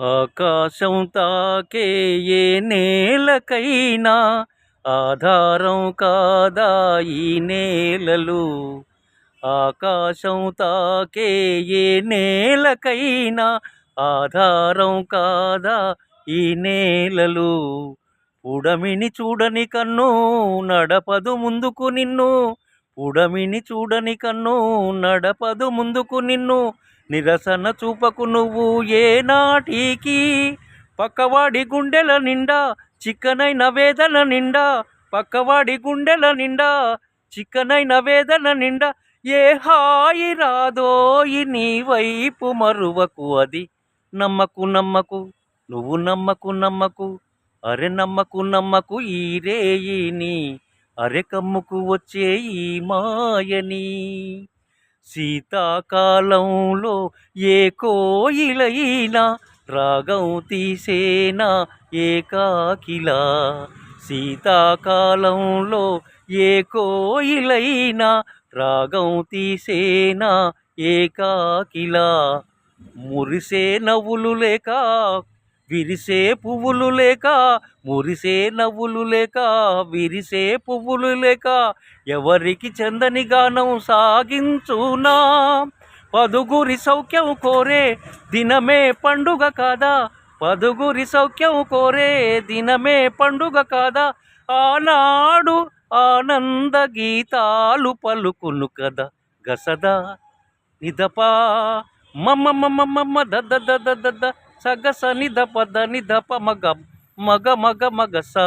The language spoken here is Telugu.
ఆకాశం తాకే ఏ నేలకైనా ఆధారం కాదా ఈ నేలలు? ఆకాశం తాకే ఏ నేలకైనా ఆధారం కాదా ఈ నేలలు? పుడమిని చూడని కన్ను నడపదు ముందుకు నిన్ను. పుడమిని చూడని కన్ను నడపదు ముందుకు నిన్ను. నిరసన చూపకు నువ్వు ఏనాటికి పక్కవాడి గుండెల నిండా చిక్కనైన వేదన నిండా పక్కవాడి గుండెల నిండా చిక్కనైన వేదన నిండా ఏ హాయి రాదోయి నీ వైపు మరువకు అది. నమ్మకు నమ్మకు నువ్వు నమ్మకు నమ్మకు అరె నమ్మకు నమ్మకు ఈ రేయిని అరె కమ్ముకు వచ్చే ఈ మాయని. శీతాకాలంలో ఏ కోయిలైనా రాగం తీసేనా ఏకాకిలా? శీతాకాలంలో ఏ కోయిలైనా రాగం తీసేనా ఏకాకిలా? మురిసే నవ్వులు లేక విరిసే పువ్వులు లేక మురిసే నవ్వులు లేక విరిసే పువ్వులు లేక ఎవరికి చందని గానం సాగించునా? పదుగురి సౌఖ్యం కోరే దినమే పండుగ కాదా? పదుగురి సౌఖ్యం కోరే దినమే పండుగ కాదా? ఆనాడు ఆనంద గీతాలు పలుకును కదా గసదా నిదపా మమ్మ మమ్మ మమ్మ దద్ద దద్ద దద్ద సగ స సగస పద ద ప మగ మగ మగ మగ సా